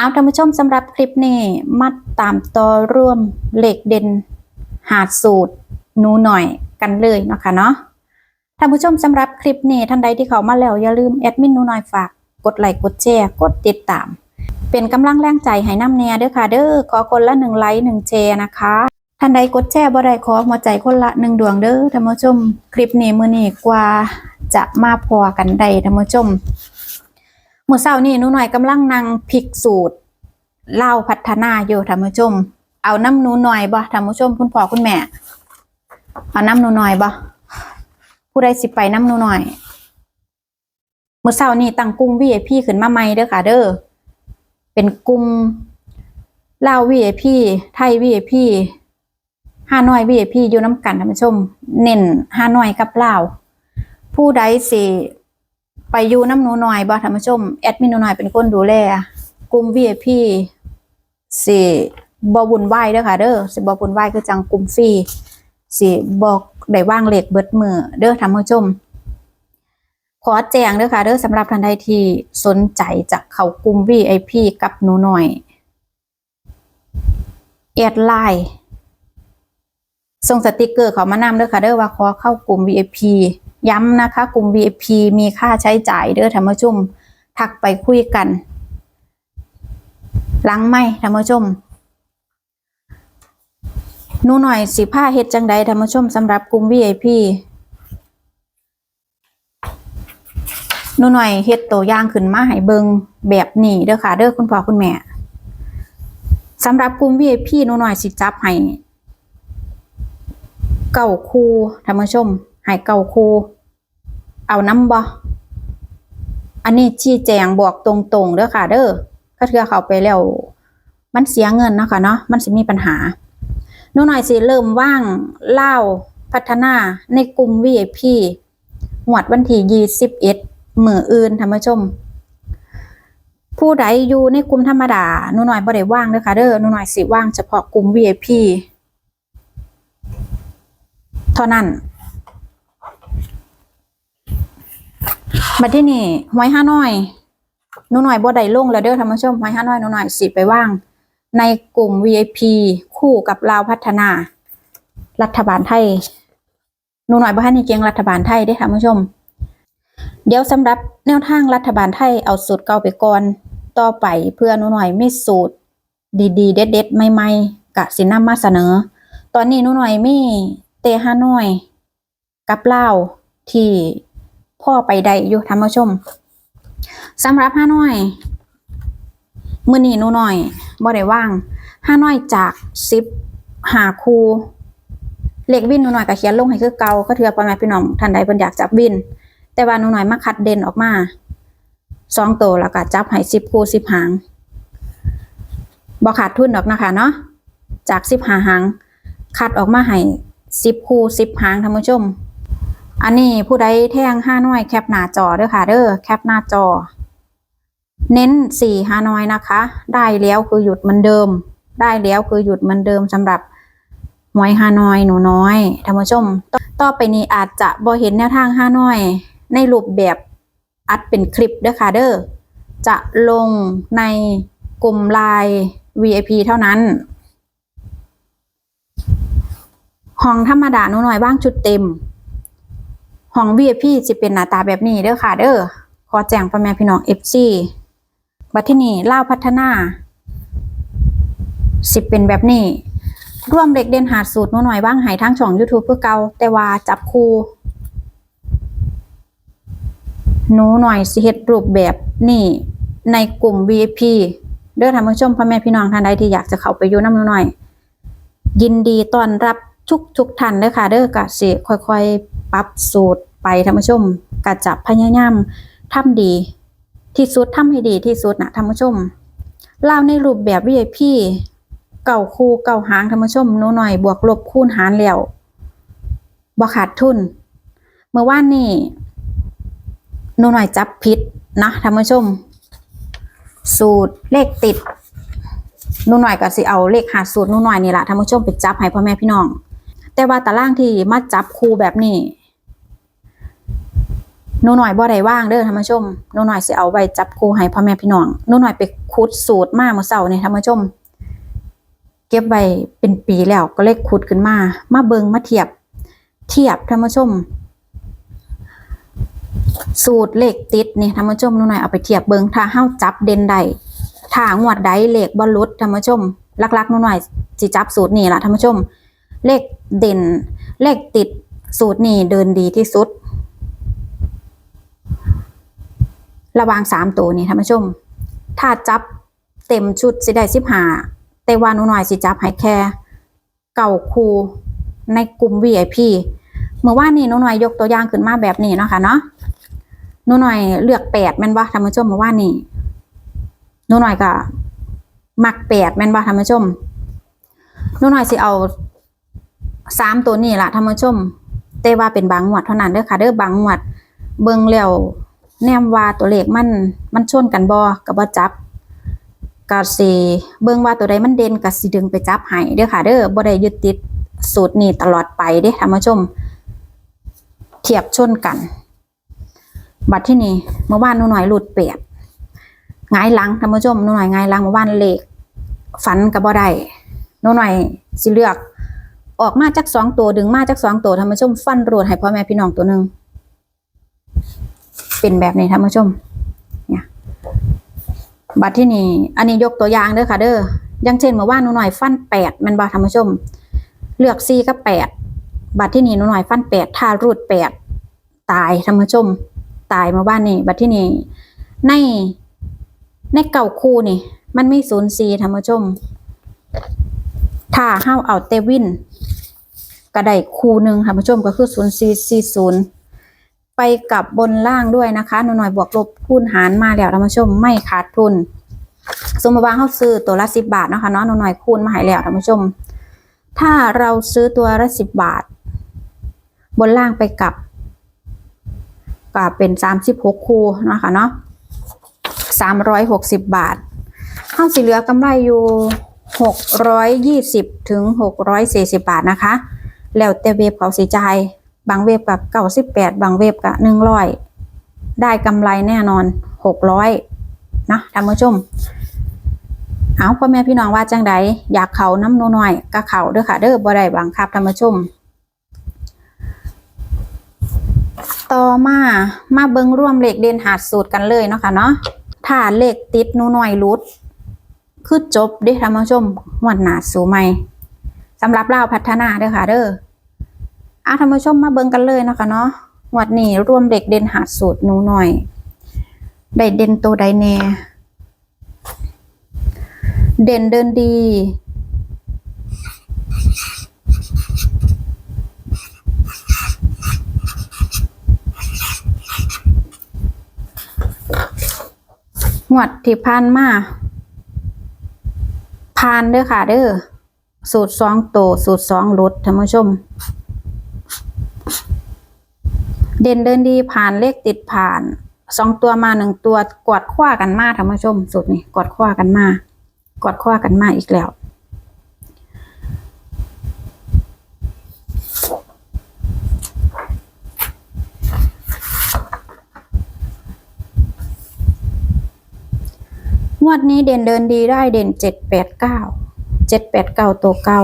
เอาท่านผู้ชมสำหรับคลิปนี้มาตามต่อร่วมเหล็กเด่นหาสูตรหนูหน่อยกันเลยเนาะคะเนาะท่านผู้ชมสำหรับคลิปนี้ท่านใดที่เขามาแล้วอย่าลืมแอดมินหนูหน่อยฝากกดไลค์กดแชร์กดติดตาม เป็นกำลังแรงใจให้น้ำแน่เด้อค่ะเด้อขอคนละหนึ่งไลค์หนึ่งแชร์นะคะท่านใดกดแชร์บ่ได้ขอหัวใจคนละหนึ่งดวงเด้อท่านผู้ชม คลิปนี้มือนี้กว่าจะมาพอกันได้ท่านผู้ชม มื่อเช้านี่หนูหน่อยกำลังนั่งพิกสูตรเล่าพัฒนาอยู่ท่านผู้ชม เอาน้ำหนูหน่อยบ่ท่านผู้ชม คุณพ่อคุณแม่ เอาน้ำหนูหน่อยบ่ผู้ใดสิไปน้ำหนูหน่อยเมื่อเช้านี่ตั้งกลุ่ม VIP ขึ้นมาใหม่เด้อค่ะ เด้อเป็นกลุ่มเล่าว VIP ไทย VIP ห้าน้อย VIP อยู่น้ำกันท่านผู้ชม เน้นห้าน้อยกับเล่าผู้ใดสิ ไปอยู่น้ำหนูหน่อยบ่ท่านผู้ชม แอดมินหนูหน่อยเป็นคนดูแลกลุ่ม VIP สิบ่บุญไหวเด้อค่ะ เด้อสิบ่บุญไหวคือจังกลุ่มฟรีสิบอกได้ว่างเหลขเบิดมือเด้อท่านผู้ชม ขอแจ้งเด้อค่ะ เด้อสำหรับท่านใดที่สนใจจะเข้ากลุ่ม VIP กับหนูหน่อยแอดไลน์ส่งสติกเกอร์เขามานำเด้อค่ะ เด้อว่าขอเข้ากลุ่ม VIP ย้ำนะคะ กลุ่ม VIP มีค่าใช้จ่ายเด้อท่านผู้ชม ทักไปคุยกันหลังไม่ท่านผู้ชมหนูหน่อยสิผ้าเฮ็ดจังใดท่านผู้ชมสำหรับกลุ่ม VIP หนูหน่อยเฮ็ดตัวอย่างขึ้นมาให้เบิงแบบนี้เด้อค่ะ เด้อคุณพ่อคุณแม่สำหรับกลุ่ม VIP หนูหน่อยสิจับให้เก้าคู่ท่านผู้ชม ให้เก่าครูเอาน้ำบ่อันนี้ชี้แจงบอกตรงๆเด้อค่ะ เด้อก็เทื่อเขาไปแล้ว มันเสียเงินเนาะค่ะเนาะมันสิมีปัญหาหนูหน่อยสิเริ่มว่างเล่าพัฒนาในกลุ่ม VIP หวดวันที่ยี่สิบเอ็ดมืออื่นท่านผู้ชม ผู้ใดอยู่ในกลุ่มธรรมดาหนูหน่อยบ่ได้ว่างเด้อค่ะ เด้อหนูหน่อยสิว่างเฉพาะกลุ่ม VIP เท่านั้น บัดที่นี่หวยห้าน้อยหนูหน่อยบ่ได้ลงแล้วเด้อท่านผู้ชมหวยห้าน้อยหนูหน่อยสิไปว่าง ในกลุ่ม VIP คู่กับลาวพัฒนา รัฐบาลไทยหนูหน่อยบ่ทันนี่เก่งรัฐบาลไทยเด้อท่านผู้ชม เดี๋ยวสำหรับแนวทางรัฐบาลไทยเอาสูตรเก่าไปก่อนต่อไปเพื่อหนูหน่อยมีสูตร ดีๆ เด็ดๆใหม่ๆกะสินำมาเสนอ ตอนนี้หนูหน่อยมีเตห้าน้อย กับลาวที่ พ่อไปได้อยู่ท่านผู้ชมสำหรับห้าน้อยมือนีหนูหน่อยบ่ได้ว่างห้าน้อยจากสิบหาคูเลขวินหนูหน่อยก็เขียนลงให้คือเก่าก็เถือพ่อแม่พี่น้องท่านใดเพิ่นอยากจับวิน แต่ว่าหนูหน่อยมาคัดเด่นออกมาสองตัวแล้วก็จับให้สิบคูสิบหางบ่ขาดทุนดอกนะคะเนาะจากสิบหาหางคัดออกมาให้สิบคูสิบหางท่านผู้ชม อันนี้ผู้ใดแท่งห้าน้อยแคปหน้าจอเด้อค่ะ เด้อแคปหน้าจอ เน้นสี่ห้าน้อยนะคะ ได้แล้วคือหยุดเหมือนเดิม ได้แล้วคือหยุดเหมือนเดิมสำหรับหวยห้าน้อยหนูน้อยท่านผู้ชมต่อต่อไปนี้อาจจะบ่เห็นแนวทางห้าน้อย ในรูปแบบอัดเป็นคลิปเด้อค่ะเด้อจะลงในกลุ่มไลน์ VIP เท่านั้นห้องธรรมดาหนูน้อยบ้างชุดเต็ม ห้อง VIP จะเป็นหน้าตาแบบนี้เด้อค่ะเด้อขอแจ้งพ่อแม่พี่น้อง FC บัดที่นี่ล่าพัฒนาสิเป็นแบบนี้ ร่วมเด็กเด่นหาดสูตรนูหน่อยบ้างหายทางช่อง YouTube เพื่อเกาแต่ว่าจับคู่หนูหน่อยสิเฮ็ดรูปแบบนี่ในกลุ่ม VIP เด้อท่านผู้ชมพ่อแม่พี่น้องท่านใดที่อยากจะเข้าไปอยู่น้ำหนูหน่อย ยินดีต้อนรับทุกทุกท่านเด้อค่ะ เด้อกะสิค่อยๆ ปรับสูตร ไปท่านผู้ชมกะจับพยายามทำดี ที่สุดทำให้ดีที่สุดนะท่านผู้ชมเล่าในรูปแบบ VIP เก่าคู่เก่าหางท่านผู้ชมนูหน่อยบวกลบคูณหารแล้วบ่ขาดทุน เมื่อวานนี้หนูหน่อยจับผิดนะท่านผู้ชม สูตรเลขติดนูหน่อยก็สิเอาเลขหาสูตรนูหน่อยนี่แหละท่านผู้ชมไปจับให้พ่อแม่พี่น้อง แต่ว่าตารางที่มาจับคู่แบบนี้ หนูหน่อยบ่ได้ว่างเด้อท่านผู้ชมหนูหน่อยสิเอาไว้จับคู่ให้พ่อแม่พี่น้องหนูหน่อยไปขุดสูตรมาเมื่อเช้านี่ท่านผู้ชม เก็บไว้เป็นปีแล้วก็เลยขุดขึ้นมา มาเบิงมาเทียบ เทียบท่านผู้ชม สูตรเลขติดนี่ท่านผู้ชมหนูหน่อยเอาไปเทียบเบิงถ้าเฮาจับเด่นใดถ้างวดใดเลขบ่หลุดท่านผู้ชมลักๆหนูหน่อยสิจับสูตรนี้ล่ะท่านผู้ชม เลขเด่น เลขติดสูตรนี้เดินดีที่สุด ระวางสามตัวนี่ท่านผู้ชม ถ้าจับเต็มชุดสิได้สิบห้าแต่ว่าหนูหน่อยสิจับให้แค่เก่าคูในกลุ่ม VIP เมื่อว่านนี้หนูหน่อยยกตัวอย่างขึ้นมาแบบนี้เนาะค่ะเนาะหนูหน่อยเลือกแปดแม่นบ่ท่านผู้ชมเมื่อว่านนี้หนูหน่อยก็มักแปดแม่นบ่ท่านผู้ชมหนูหน่อยสิเอาสามตัวนี้ละท่านผู้ชม แต่ว่าเป็นบางงวดเท่านั้นเด้อค่ะเด้อบางงวดเบิ่งแล้ว แนมว่าตัวเลขมันมันชนกันบ่ก็บ่จับก็สิเบิ่งว่าตัวใดมันเด่นก็สิดึงไปจับให้เด้อค่ะ เด้อบ่ได้ยึดติดสูตรนี้ตลอดไปเด้ท่านผู้ชม เทียบชนกัน บัดที่นี่เมื่อวานนูหน่อยหลุดเปียดหงายหลังท่านผู้ชมนูหน่อยงายหลังเมื่อวานเลขฝันก็บ่ได้นูหน่อยสิเลือก ออกมาจากสองตัวดึงมาจากสองตัวท่านผู้ชมฟันรวดให้พ่อแม่พี่น้องตัวหนึ่ง เป็นแบบนี้ท่านผู้ชม เนี่ย บัตรที่นี่ อันนี้ยกตัวอย่างเด้อค่ะ เด้ออยังเช่นเมื่อวานหนูหน่อยฟันแปดมันบาท่านผู้ชม เลือกซีกับแปดบัตรที่นี่หนูหน่อยฟันแปดถ้ารูดแปดตายท่านผู้ชม ตายเมื่อวานนี่บัตรที่นี่ในในเก่าคู่นี่ มันไมีศูนย์ซีท่านผู้ชม ถ้าเฮาเอาเตวินก็ได้คู่หนึ่งท่านผู้ชมก็คือศูนย์ซีซีศูนย์ ไปกับบนล่างด้วยนะคะหนูหน่อยบวกลบคูณหารมาแล้วท่านผู้ชมไม่ขาดทุนสมมติว่าเขาซื้อตัวละสิบบาทนะคะเนาะหนูหน่อยคูณมาให้แล้วท่านผู้ชม ถ้าเราซื้อตัวละสิบบาท บนล่างไปกับก็เป็นสามสิบหกคูนะคะเนาะสามร้อยหกสิบบาทเข้าสีเหลือกำไรอยู่หกร้อยยี่สิบถึงหกร้อยสี่สิบบาทนะคะ แล้วแต่เว็บเขาสีใจ บางเว็บกับเก้าสิบแปดบางเว็บกับหนึ่งร้อยได้กำไรแน่นอนหกร้อยนะท่านผู้ชมเอาพ่อแม่พี่น้องว่าจังใดอยากเขาน้ำนูน่อยก็เขาเด้อค่ะเด้อบ่ได้บังคับท่านผู้ชม ต่อมามาเบิงร่วมเลขเด่นหาดสูตรกันเลยเนาะค่ะเนาะถ้าเลขติดนูน่อยรุดคือจบเด้อท่านผู้ชมหวนหนาสูใหม่สำหรับเราพัฒนาเด้อค่ะเด้อ อาท่านผู้ชมมาเบิ่งกันเลยนะคะเนาะงวดนี้รวมเด็กเด่นหาสูตรหนูหน่อย ได้เด่นตัวใดแน่ เด่นเดินดีงวดที่ผ่านมาผ่านเด้อค่ะเด้อสูตรสองโตสูตรสองรถท่านผู้ชม เด่นเดินดีผ่านเลขติดผ่านสองตัวมาหนึ่งตัวกอดคว้ากันมาท่านผู้ชมสุดนี่กอดคว้ากันมากอดคว้ากันมาอีกแล้ว งวดนี้เด่นเดินดีได้เด่นเจ็ดแปดเก้าเจ็ดแปดเก้าตัวเก้า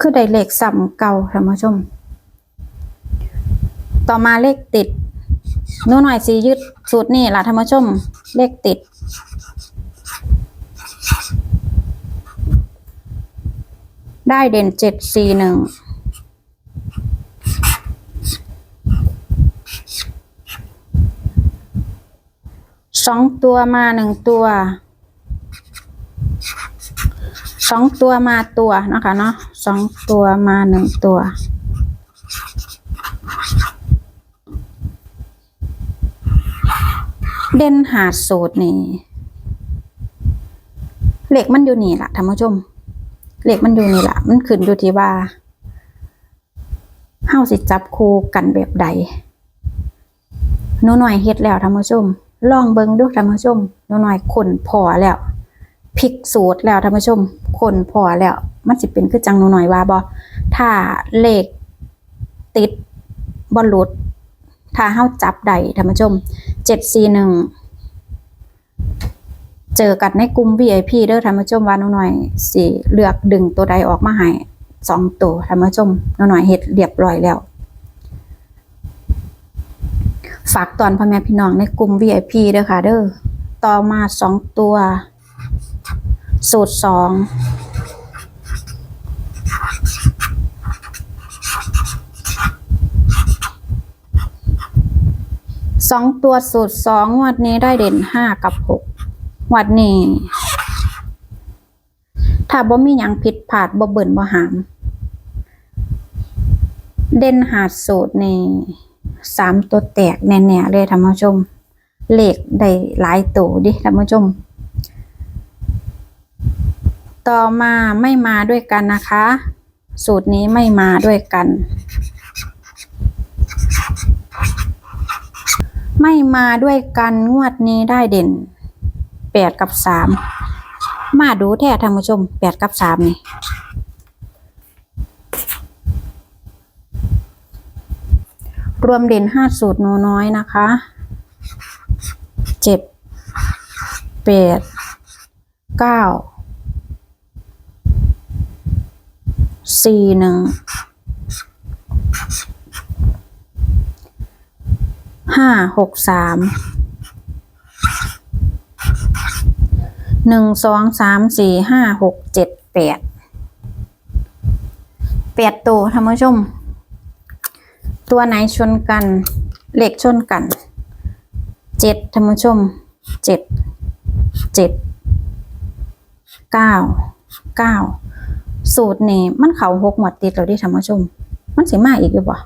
คือได้เลขซ้ำเก่าท่านผู้ชม ต่อมาเลขติดนูหน่อยสียึดสูตรนี่ล่ะท่านผู้ชม เลขติด ได้เด่นเจ็ดสี่หนึ่งสองตัวมาหนึ่งตัวสองตัวมาตัวนะคะเนาะ สองตัวมาหนึ่งตัว เด่นหาดสูตรนี่เหล็กมันอยู่นี่แหละท่านผู้ชมเหล็กมันอยู่นี่แหละมันขึ้นอยู่ที่ว่าเฮาสิจับคู่กันแบบใดหนูหน่อยเฮ็ดแล้วท่านผู้ชมลองเบิ่งดูท่านผู้ชมหนูหน่อยขนพอแล้ว พลิกสูตรแล้วท่านผู้ชม คนพอแล้ว มันสิเป็นคือจังหนูหน่อยว่าบอถ้าเลขติดบอลลุดถ้าเฮาจับได้ท่านผู้ชมเจ็ดสี่หนึ่งเจอกันในกลุ่ม VIP เด้อท่านผู้ชมว่าน้องหน่อยสิเลือกดึงตัวใดออกมาให้สองตัวท่านผู้ชมน้องหน่อยเฮ็ดเรียบร้อยแล้วฝากตอนพ่อแม่พี่น้องในกลุ่ม VIP เด้อค่ะเด้อ ต่อมาสองตัว สูตรสองสองตัวสูตรสองวัดนี้ได้เด่นห้ากับหกวัดนี้ ถ้าบ่มีหยังผิดพลาดบ่เบิ่นบ่หาม เด่นหาดสูตรนี่สามตัวแตกแน่ๆเลยท่านผู้ชม เลขได้หลายตัวดิท่านผู้ชม ต่อมาไม่มาด้วยกันนะคะ สูตรนี้ไม่มาด้วยกัน ไม่มาด้วยกันงวดนี้ได้เด่นแปดกับสามมาดูแท้ท่านผู้ชมแปดกับสามนี่รวมเด่นห้าสูตรหนูน้อยนะคะเจ็ดแปดเก้า สี่หนึ่งห้าหกสามหนึ่งสองสามสี่ห้าหกเจ็ดแปดแปดตัวท่านผู้ชม ตัวไหนชนกัน เลขชนกันเจ็ดท่านผู้ชมเจ็ดเจ็ดเก้าเก้า สูตรนี่มันเขาหกหมดติดเราได้ท่านผู้ชม มันสิมาอีกหรือยู่บ่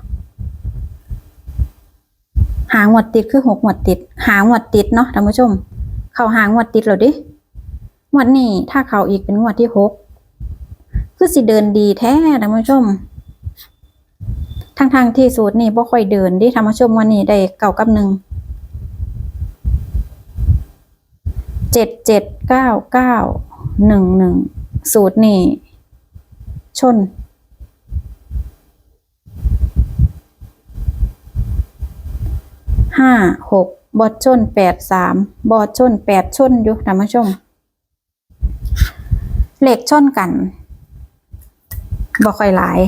หางหมดติดคือหกหมดติด หางหมดติดเนาะท่านผู้ชม เขาหางหมดติดเราดิหมวดนี้ถ้าเขาอีกเป็นหมวดที่หกคือสิเดินดีแท้ท่านผู้ชมทั้งทางที่สูตรนี่บ่ค่อยเดินดิธรรมชมวันนี้ได้เก่ากับหนึ่งเจ็ดเจ็ดเก้าเก้าหนึ่งหนึ่งสูตรนี่ ชน ห้าหกบอดชนแปดสามบอดชนแปดชนอยู่ธรรมชมเหล็กชนกันบ่ค่อยหลาย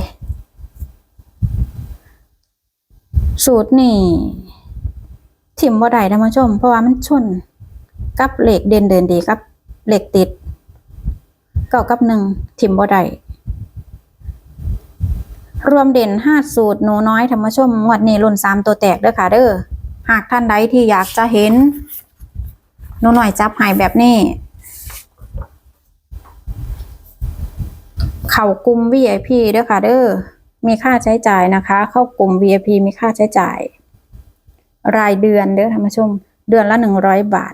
สูตรนี่ถิ่มบ่ได้ท่านผู้ชม เพราะว่ามันชน กับเหล็กเด่นเดินดีกับเหล็กติดเก้ากับหนึ่งถิ่มบ่ได้ รวมเด่นห้าสูตรหนูน้อยท่านผู้ชมงวดนี้รุ่นสามตัวแตกเด้อค่ะเด้อหากท่านใดที่อยากจะเห็นหนูหน่อยจับหายแบบนี้ เข่ากลุ่ม VIP เด้อค่ะเด้อมีค่าใช้จ่ายนะคะ เข้ากลุ่ม VIP มีค่าใช้จ่าย รายเดือนเด้อท่านผู้ชม เดือนละหนึ่งร้อยบาท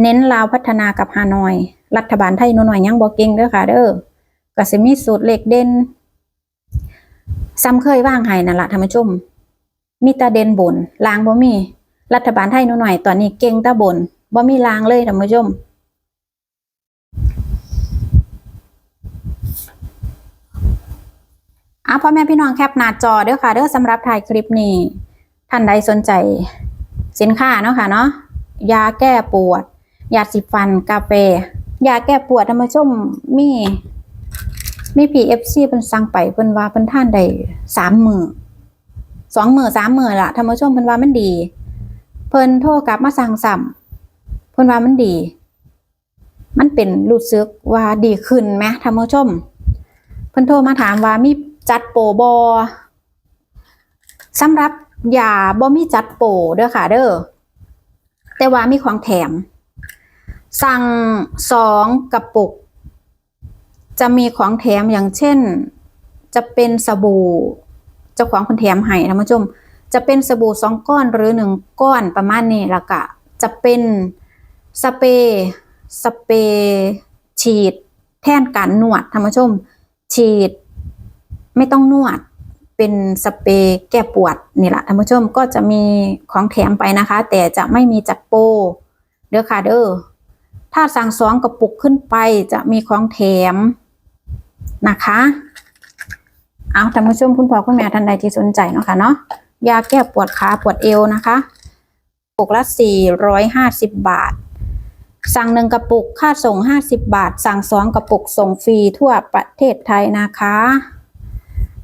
เน้นลาวพัฒนากับฮานอย รัฐบาลไทยหน่วยยังบอกเก่งเด้อค่ะเด้อก็สิมีสูตรเหลขเด่น ซ้ำเคยว่างให้นั่นละท่านผู้ชม มีตาเด่นบนลางบ่มี รัฐบาลไทยหน่อยตอนนี้เก่งตาบนบ่มีลางเลยท่านผู้ชมอะพ่อแม่พี่น้องแคปหน้าจอเด้อค่ะเด้อสำหรับถ่ายคลิปนี้ ท่านใดสนใจ สินค้าเนาะค่ะเนาะยาแก้ปวด ยาสีฟันกาแฟยาแก้ปวดธรรมชมมี มีพีเอฟซีเพิ่นสั่งไปเพิ่นว่าเพิ่นท่านได้สามมือสองมือสามมือละธรรมชมเพิ่นว่ามันดี เพิ่นโทรกลับมาสั่งซ้ำเพิ่นว่ามันดี มันเป็นรู้สึกว่าดีขึ้นไหมธรรมชม เพิ่นโทรมาถามว่ามีจัดโปรบอสำหรับยาบ่มีจัดโปรเด้อค่ะเด้อแต่ว่ามีของแถม สั่งสองกระปุก จะมีของแถมอย่างเช่น จะเป็นสบู่เจ้าของคนแถมให้ท่านผู้ชม จะเป็นสบู่สองก้อนหรือหนึ่งก้อนประมาณนี้แล้วก็จะเป็นสเปรย์สเปรย์ฉีด แทนการนวดท่านผู้ชม ฉีด ไม่ต้องนวด เป็นสเปรย์แก้ปวดนี่แหละท่านผู้ชมก็จะมีของแถมไปนะคะ แต่จะไม่มีจัดโปรเด้อค่ะเด้อถ้าสั่งสองกระปุกขึ้นไปจะมีของแถม นะคะเอาท่านผู้ชมคุณพ่อคุณแม่ท่านใดที่สนใจเนาะค่ะเนาะยาแก้ปวดขาปวดเอวนะคะกระปุกละ450 บาท สั่งหนึ่งกระปุกค่าส่ง 50 บาท สั่งสองกระปุกส่งฟรีทั่วประเทศไทยนะคะ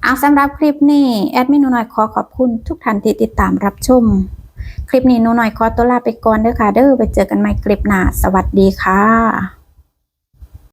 เอาสำหรับคลิปนี้ แอดมินหนูหน่อยขอขอบคุณทุกท่านที่ติดตามรับชม คลิปนี้หนูหน่อยขอตัวลาไปก่อนเด้อค่ะ เด้อไปเจอกันใหม่คลิปหน้า สวัสดีค่ะ